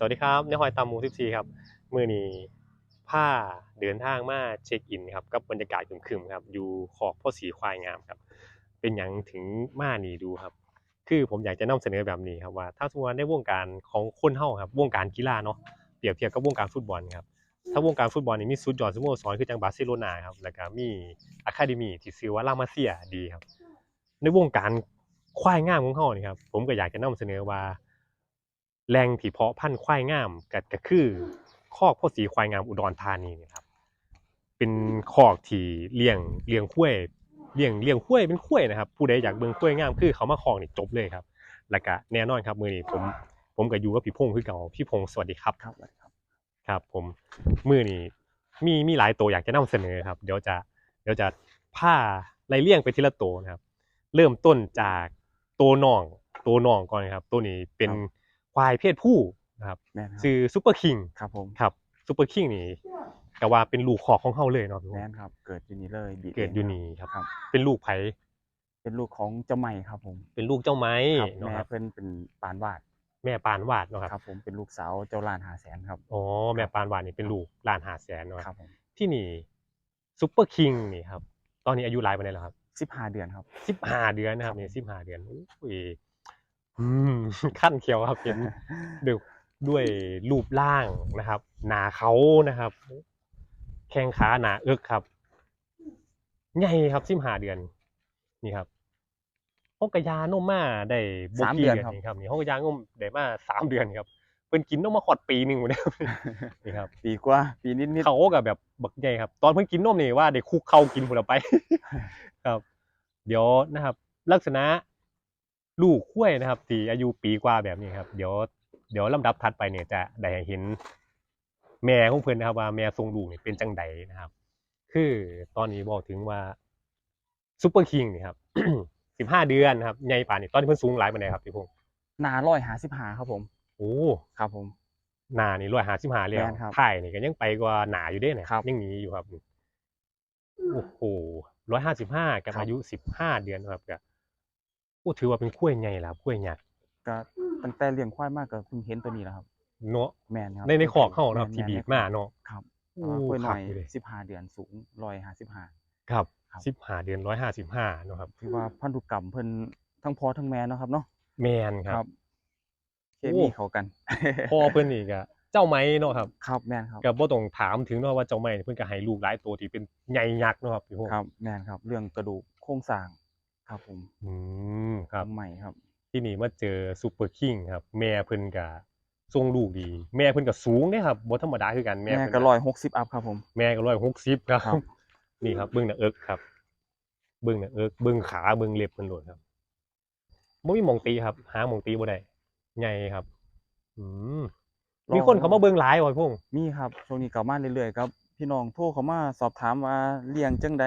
สวัสดีครับในหอยตามหมู14ครับมือนี้ผ้าเดินทางมาเช็คอินครับกับบรรยากาศครึมๆครับอยู่ขอกพ่อสีควายงามครับ เป็นหยังถึงมานี่ดูครับ คือผมอยากจะนำเสนอแบบนี้ครับว่า ถ้าสมมติว่าในวงการของคนเฮาครับวงการกีฬาเนาะเปรียบเทียบกับวงการฟุตบอลครับถ้าวงการฟุตบอลนี่มีสุดยอดสโมสรคือจังบาร์เซโลนาครับแล้วก็มีอะคาเดมีที่ชื่อว่าลามาเซียดีครับ ในวงการควายงามของเฮานี่ครับผมก็อยากจะนำเสนอว่า แหล่งที่เพาะพันธุ์ควายงามก็ก็คือคอกพ่อสีควายงามอุดรธานีนี่ครับ เป็นคอกที่เลี้ยงเลี้ยงข้วยเลี้ยงเลี้ยงข้วยเป็นข้วยนะครับ ผู้ใดอยากเบิ่งข้วยงามคือเขามาคอกนี่จบเลยครับ แล้วก็แน่นอนครับมื้อนี้ผมผมก็อยู่กับพี่พงษ์คือเก่าพี่พงษ์สวัสดีครับครับครับครับ ผมมือนี้มีมีหลายตัวอยากจะนำเสนอครับ เดี๋ยวจะเดี๋ยวจะผ้าไล่เลี่ยงไปทีละตัวนะครับ เริ่มต้นจากตัวน้องตัวน้องก่อนครับ ตัวนี้เป็น ควายเพศผู้นะครับแม่นครับชื่อซูเปอร์คิงครับผมครับซูเปอร์คิงนี่ก็ว่าเป็นลูกคอกของเฮาเลยเนาะพี่แม่นครับ เกิดอยู่นี่เลยบีเกิดอยู่นี่ครับ ครับ เป็นลูกไผเป็นลูกของเจ้าใหม่ครับผมเป็นลูกเจ้าไม้ครับเนาะแม่ครับเพิ่นเป็นปานวาดแม่ปานวาดเนาะครับครับ ผมเป็นลูกสาวเจ้าล้านหาแสนครับอ๋อแม่ปานวาดนี่เป็นลูกล้านหาแสนเนาะครับผมที่นี่ซูเปอร์คิงนี่ครับตอนนี้อายุหลายปานใดแล้วครับ สิบห้าเดือนครับ สิบห้าเดือนนะครับนี่สิบห้าเดือนโอ้ย อืมขั้นเขียวครับเห็นด้วยด้วยรูปร่างนะครับ หนาเขานะครับ แข้งขาหนาเอิกครับใหญ่ครับสิบห้าเดือน นี่ครับห้องกระยานมมาได้บ่สามกี่เดือนครับนี่ครับนี่ห้องกระยานมได้มาสามเดือนครับเพิ่นกินนมมาขอดปีหนึ่งหมดแล้วนี่ครับปีกว่าปีนิดนิดเขากับแบบบักใหญ่ครับ ตอนเพิ่งกินนมนี่ว่าเด็กคุกเขากินผลไป ครับ เดี๋ยวนะครับ ลักษณะ ลูกขั้วยนะครับที่อายุปีกว่าแบบนี้ครับ เดี๋ยวเดี๋ยวลำดับถัดไปเนี่ยจะได้เห็น แม่ของเพิ่นนะครับ ว่าแม่ทรงลูกนี่เป็นจังใดนะครับ คือตอนนี้บอกถึงว่าซูเปอร์คิงนี่ครับสิบห้าเดือนนะครับใหญ่ป่านนี่ตอนนี้เพิ่นสูงหลายปานใดครับพี่พงษ์หนาร้อยหาสิบหาครับผมโอ้ครับผม หนานี่ร้อยหาสิบห้าแล้วแม่นครับถ่ายนี่ก็ยังไปกว่าหนาอยู่เด้เนี่ยครับ ยังหนีอยู่ครับโอ้โหร้อยห้าสิบห้ากับครับ อายุสิบห้าเดือนครับก็โอ้ถือว่าเป็นกล้วยใหญ่แล้วครับกล้วยใหญ่ก็ตั้งแต่เลี้ยงควายมากก็เพิ่งเห็นตัวนี้แหละครับ เนาะแม่นครับในในขอกเข้าเนาะแม่ที่แม่บีบในมาเนาะ ครับโอ้กล้วยหน่อยคักอยู่เลย สิบห้าเดือนสูงร้อยหาสิบห้า ครับครับ สิบห้าเดือนร้อยห้าสิบห้าเนาะครับ ถือว่าพันธุกรรมเพิ่นทั้งพ่อทั้งแม่เนาะครับเนาะแมนครับ เคโอ้มีเข้ากัน พ่อเพิ่นนี่ก็เจ้าไม้เนาะครับครับแม่นครับก็บ่ต้องถามถึงเนาะว่าเจ้าไม้นี่เพิ่นก็ให้ลูกหลายตัวที่เป็นใหญ่ยักษ์เนาะครับพี่พงษ์ครับแม่นครับ เรื่องกระดูกโครงสร้าง ครับผมอืมครับ ใหม่ครับ ที่นี่มาเจอซูเปอร์คิงครับ แม่เพิ่นก็ทรงลูกดี แม่เพิ่นก็สูงเด้ครับบ่ธรรมดาคือกันแม่แม่เพิ่นก็ร้อยหกสิบอัพครับผม แม่ก็ร้อยหกสิบครับ ครับ นี่ครับเบิ้งหน้าเอิกครับ เบิ้งหน้าเอิกเบิ้งขาเบิ้งเล็บมันโหลดครับบ่มีหมองตีครับ หาหมองตีบ่ได้ใหญ่ครับ อืมมีคนเขามาเบิ้งหลายว่ะพงษ์มีครับช่วงนี้ก็มาเรื่อยๆครับ พี่น้องโทรเขามาสอบถามว่าเลี้ยงจังใด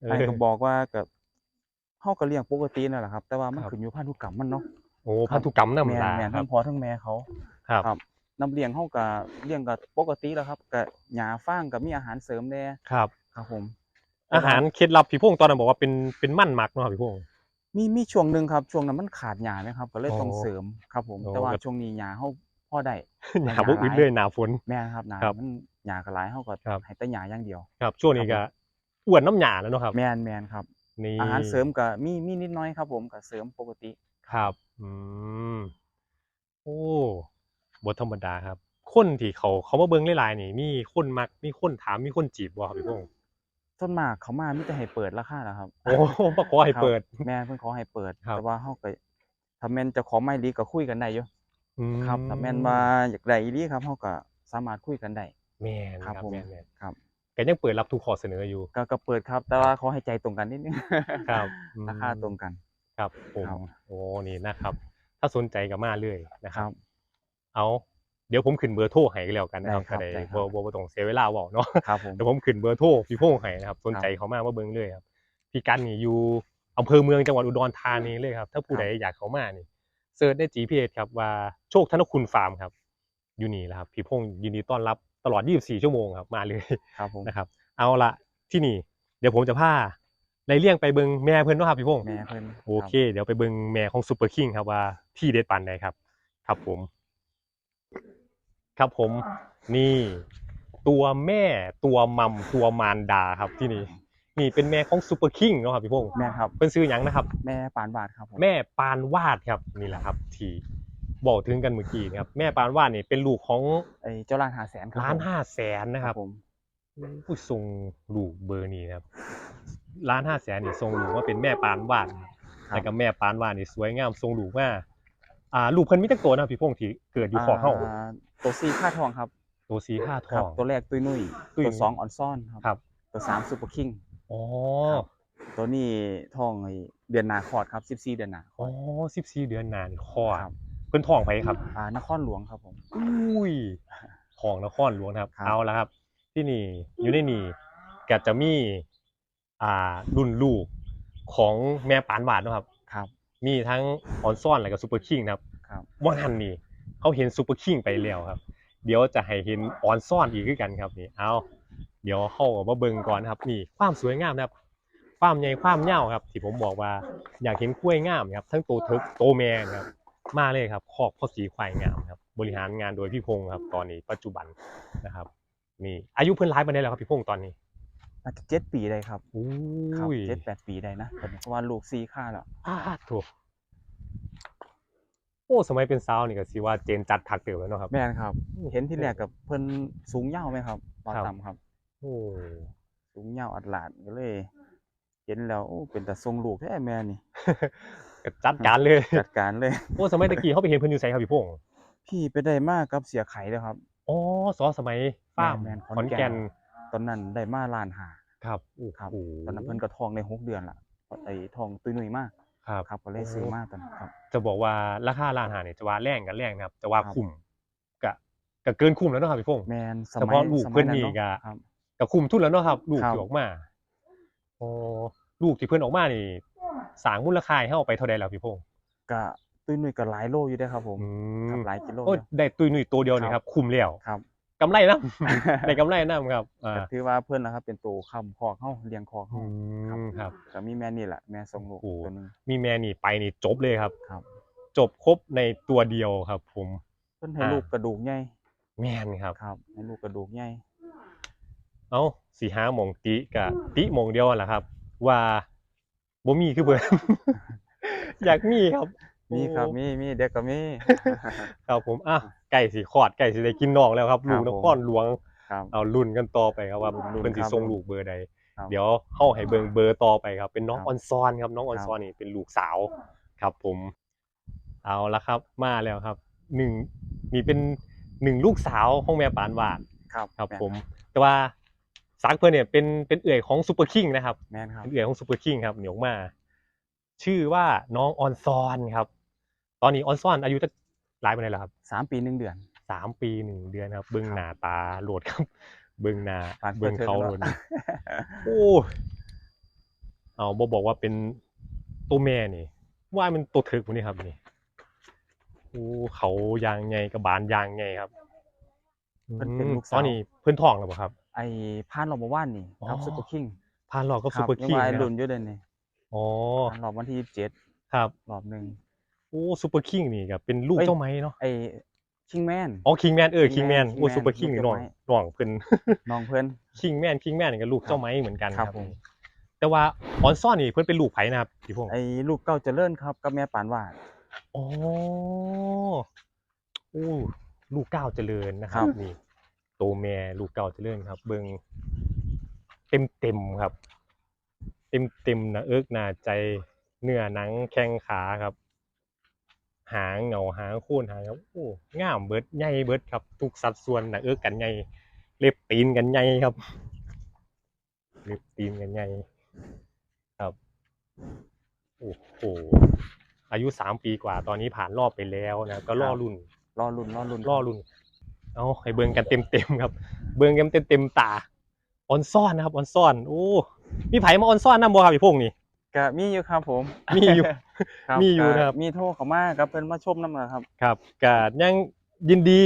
เออไอ้ก็บอกว่าก็ เฮาก็เลี้ยงปกตินั่นแหละครับ แต่ว่ามันครับ ขึ้นอยู่พันธุกรรมมันเนาะโอ้พันธุกรรมนำแม่นลาแม่นครัทั้บ งพ่อทั้งแม่เขา ครับ ครับ น้ำเลี้ยงเฮาก็เลี้ยงก็ปกติแล้วครับก็หญ้าฟางก็มีอาหารเสริมแน่ครับ ครับผม อาหารเคล็ดลับพี่พงษ์ตอนนั้นบอกว่าเป็นเป็นมั่นหมักเนาะครับพี่พงษ์ มีมีช่วงหนึ่งครับ ช่วงนั้นมันขาดหญ้าไหมครับ ก็เลยต้องอ๋อเสริมครับผมอ๋อแต่ว่าก็ช่วงนี้หญ้าเฮาพอได้ หนาบ่อึดเลยหนาฝน แม่นครับหนาครับมันหญ้าก็หลายเฮาก็ครับ ให้แต่หญ้าอย่างเดียว ครับช่วงนี้ก็อ้วนน้ำหยาแล้วเนาะครับ แม่นแม่นครับ นี่อาหารเสริมก็มีมีนิดน้อยครับ ผมก็เสริมปกติ ครับอืมโอ้บทธรรมดาครับ คนที่เขาเขามาเบิ้งหลายๆนี่ มีคนมักมีคนถามมีคนจีบบ่ครับพี่พงษ์ส่วนมากเขามามีแต่ให้เปิดราคาแหละครับโอ้ปะขอให้เปิดครับแม่นเพิ่นขอให้เปิดครับแต่ว่าเฮาก็ถ้าแม่นเจะของไม่ดีก็คุยกันได้อยู่อืมครับถ้าแม่นว่าอยากได้อีหลีครับเฮาก็สามารถคุยกันได้แม่นคครัรับบผมแม่นแม่นครับ ก็ยังเปิดรับทุกข้อเสนออยู่ก็ก็เปิดครับ แต่ว่าขอให้ใจตรงกันนิดนึงครับอืมราคาตรงกัน ครับผมครับโอ้นี่นะครับ ถ้าสนใจก็มาเลยนะคครัรับบเอาเดี๋ยวผมขึ้นเบอร์โทรให้ก็แล้วกันนะครับได้ครับก็ได้ได้ครับบ่บ่บ่ต้องเสียเวลาเว้าเนาะครับผมเดี๋ยวผมขึ้นเบอร์โทรพี่พงษ์ให้นะครับ สนใจเขามาว่าเบิ่งเลยครับพี่กันนี่อยู่อำเภอเมืองจังหวัดอุดรธานีเลยครับ ถ้าผู้ใดอยากเขามานี่เซิร์ชใน GPS ครับว่าโชคธนคุณฟาร์มครับ อยู่นี่แหละครับ พี่พงษ์ยินดีต้อนรับ ตลอด 24 ชั่วโมงครับมาเลยครับผมนะครับ เอาละที่นี่ เดี๋ยวผมจะพาในเลี่ยงไปเบิ่งแม่เพิ่นเนาะครับพี่พงษ์แม่เพิ่นโอเคเดี๋ยวไปเบิ่งแม่ของซูเปอร์คิงครับว่าที่เด็ดปานใดครับ ครับผม ครับผมนี่ตัวแม่ตัวมัมตัวมารดาครับที่นี่นี่เป็นแม่ของซูเปอร์คิงเนาะครับพี่พงศ์แม่ครับ เป็นซื้อหยังนะครับ แม่ปานบาทครับผมแม่ปานวาดครับนี่แหละครับ ที่ บอกถึงกันเมื่อกี้นะครับ แม่ปานวาดนี่เป็นลูกของไอ้เจ้าล้านหาแสนครับล้านผมห้าแสนนะครับผมผู้ทรงลูกเบอร์นี้นะครับล้านห้าแสนนี่ทรงลูกว่าเป็นแม่ปานวาดนะครับครับแต่ก็แม่ปานวาดนี่สวยงามทรงลูกมากอ่าลูกเพิ่นมีตั้งตัวนะครับพี่พงศ์ที่เกิดอยู่ขอกเฮาาตัวซีค่าทองครับ ตัวสีห้าทครัอบงตัวแรกตุ้ยนุ่ยตุ้ยตัวสองออนซ่อนครับครับ ตัวสามซูเปอร์คิงอ๋อครับตัวนี้ทองไอ้เดือนหนาคลอดครับ14เดือนหนาอ๋อสิบสี่เดือนนานคลอดครับ เพิ่นท้องไปครับ อ่านครหลวงครับผม อุ้ยของนครหลวงนะครับ ครับ เอาละครับ ที่นี่อยู่ในนี่ก็จะมีอ่ารุ่นลูกของแม่ปานวาดเนาะครับ ครับ มีทั้งออนซ่อนและก็ซูเปอร์คิงนะครับครับ ว่างหันนี่เขาเห็นซูเปอร์คิงไปแล้วครับ เดี๋ยวจะให้เห็นออนซ่อนอีกคือกันครับนี่เอาเดี๋ยวเข้ามาเบิ่งก่อนนะครับนี่ความสวยงามนะครับ ความใหญ่ความยาวครับ ที่ผมบอกว่าอยากเห็นกล้วยงามนะครับ ทั้งโตวเทิกโตวแม่นะครับ มาเลยครับคอกพ่อสีควายงามครับบริหารงานโดยพี่พงศ์ครับ ตอนนี้ปัจจุบันนะครับนี่อายุเพิ่นร้ายมาได้แล้วครับพี่พงศ์ตอนนี้น่าจะเจ็ดปีได้ครับอุ้ครับยเจ็ดแปดปีได้นะตอนนี้เพราะว่าลูกซีค่าแล้วอ้าถูกโอ้สมัยเป็นสาวนี่ก็สิว่าเจนจัดทักเติบแล้วเนาะครับ แม่นครับ เห็นที่แรกกับเพิ่นสูงยาวไหมครับบาครับ ต่ำครับ โอ้สูงยาวอัดหลาดก็เลย เห็นแล้วโอ้เป็นแต่ทรงลูกแท้แม่นี่ ก็จัดการเลยจัดการเลยโอ้สมัยตะกี้เขาไปเห็นเพิ่นอยู่ไสครับพี่พงศ์พี่ไปได้มากกับเสียไข่เลยครับอ๋อสอสมัยฟาร์มแม่นๆขอนแก่นตอนนั้นได้มาล้านหาครับโอ้ครับโหตอนนั้นเพิ่นก็ทองในหกเดือนละไอ้ทองตุ้ยนุ่ยมากครับ ครับก็เลยซื้อมาตอนนั้นครับ จะบอกว่าราคาร้านอาหารเนี่ยจะว่าแรงกันแรงนะครับจะว่าครับ คุ้มกะกะเกินคุ้มแล้วเนาะครับพี่พงศ์แมนสเฉมัยพาะลูกสมัเพิ่ยนนั้นนี่เนาะก็ครับ กะคุ้มทุนแล้วเนาะครับ ลูกครับ ที่ออกมาอ๋อลูกที่เพิ่นออกมานี่ สร้างมูลค่าให้เฮาไปเท่าใดแล้วพี่พงศ์ก็ตุ้ยนุ่ยก็หลายโลอยู่ได้อครับผมอืครับมหลายกิโลโอ้อยู่ได้ตุยหนุ่ยตัวเดียวนี่คครัรับบคุ้มแล้วครับ กำไรนะได้กำไรนํครับอ่าก็ถือว่าเพิ่นนะครับเป็นตัวค้ำคอกเฮาเลี้ยงคอกอืเฮามครับ ก็มีแม่นี่แหละแม่ส่งลูกโอ้โหตัวหนึง มีแม่นี่ไปนี่จบเลยครับ ครับ จบครบในตัวเดียวครับ ผม เพิ่นให้อ่า ลูกกระดูกใหญ่แม่นครับ ครับให้ลูกกระดูกใหญ่ เอ้าสี่ห้าโมงติกับติโมงเดียวนั่นแหละครับ ว่า บ่มีคือเบิ่นอยากมีครับมีครับโอ้มีมีเด็กก็มี ครับผมอะไก่สีขอดไก่สีได้กินนอกแล้วครับครัลูบกนผมครหลวงครับเอารุ่นกันต่อไปครับว่ารุ่นๆเพิ่นสิครับส่งผมลูกเบอร์ใดครับเดี๋ยวเฮาให้เบิ่งเบอร์ต่อไปครับ เป็นน้องครับออนซอนครับ น้องออนครับซอนนี่เป็นลูกสาวครับ ผม เอาละครับ มาแล้วครับหนึ่งนี่เป็นหนึ่งลูกสาวของแม่ปานวาดครับ ครับแม่นผม แต่ว่า ซักเพิ่นเนี่ยเป็นเป็นเอื่อยของซูเปอร์คิงนะครับแม่นครับเป็นเอื่อยของซูเปอร์คิงครับเหนียวมาชื่อว่าน้องออนซอนครับ ตอนนี้ออนซอนอายุจะหลายปานใดแล้วครับสามปีหนึ่งเดือนสามปีหนึ่งเดือนครับ เบิ้งครับหน้าตาโหลดครับ เบิ้งหน้าปานเบิ้งเขาทิโหลดดแล้วโอ้ยเอาบอบอกว่าเป็นตัวแม่นี่ ว่ามันตัวถึกวันนี้ครับนี่โอ้เขายางไงกับบานยางไงครับเพิ่นเป็นอืมลูกตสาวอนนี้เพิ่นท้องแล้วบ่ครับ ไอ้พานรอบเมื่อวานนี่ครับอ๋อซุปเปอร์คิงพานหลอกก็คซูรับเปอร์ยังคิงว่าไอ้นะครุ่รับนอยู่เด่นนี่อ๋อพานรอบวันที่ยี่สิบเจ็ดครับรอบหนึ่งโอ้ซูเปอร์คิงนี่ก็เป็นลูกเอ้ยเจ้าไม้เนาะไอ้คิงแมนอ๋อคิงแมนเออคิง King แมน Man โอ้ King ซูเปอร์ Man คิงนี่ลูน้กองเจ้าไม้น้องเพิ่นน้องเพื่อนคิงแมนคิงแมนนี่ก็ลูกเจ้าไม้เหมือนกันครับครับผมแต่ว่าออนซ่อนนี่เพิ่นเป็นลูกไผนะครับพี่พงษ์ไอ้ลูกเก้าเจริญครับกับแม่ปานวาดอ๋อโอ้ลูกเก้าวเจริญนะครัครับบนี่ โตแม่ลูกเก้าวเจริญครับ เบิ่งเต็มเต็มๆครับ เต็มเต็มๆนะเอิกหนาใจเนื้อหนังแข้งขาครับ หางเหงาหางโค่นหางครับโอ้งามเบิดใหญ่เบิดครับ ทุกสัดส่วนนะเอิกกันใหญ่เล็บตีนกันใหญ่ครับเล็บตีนกันใหญ่ครับโอ้โหอายุสามปีกว่าตอนนี้ผ่านรอบไปแล้วนะก็ล่อรุ่นรอรุ่นรอรุ่นล่อรุ่น เอาให้เบิ่งกันเต็มๆครับ เบิ่งกันเต็มๆตาออนซ่อนนะครับออนซ่อนโอ้มีไผมาออนซ่อนนำบ่ครับพี่พงษ์นี่ก็มีอยู่ครับผมมีอยู่ครับมีอยู่ก็นะครับมีโทรเข้ามากับเพิ่นมาชมนำนะครับ ครับก็ยังยินดี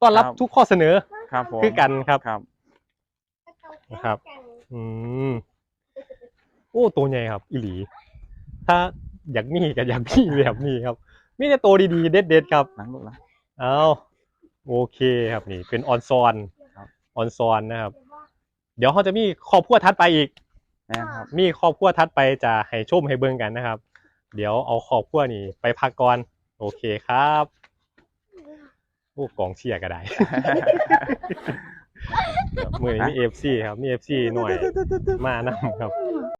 ต้อนรับครับทุกข้อเสนอครับผมคือกันครับครับนะครับ อืมโอ้ตัวใหญ่ครับ อีหลี ถ้าอยากมีก็อยากมีแบบนี้ครับมีแต่ตัวดีๆเด็ดๆครับหลังลูกหลังเอา โอเคครับนี่เป็นออนซอนครับออนซอนนะครับ เดี๋ยวเขาจะมีครอบครัวทัดไปอีกแม่นครับมีครอบครัวทัดไปจะให้ชมให้เบิ่งกันนะครับ เดี๋ยวเอาครอบครัวนี่ไปพักก่อนโอเคครับโอ้กองเชียร์ก็ได้ครับมือนี้มีเอฟซีครับมีเอฟซีหน่วยมานำครับ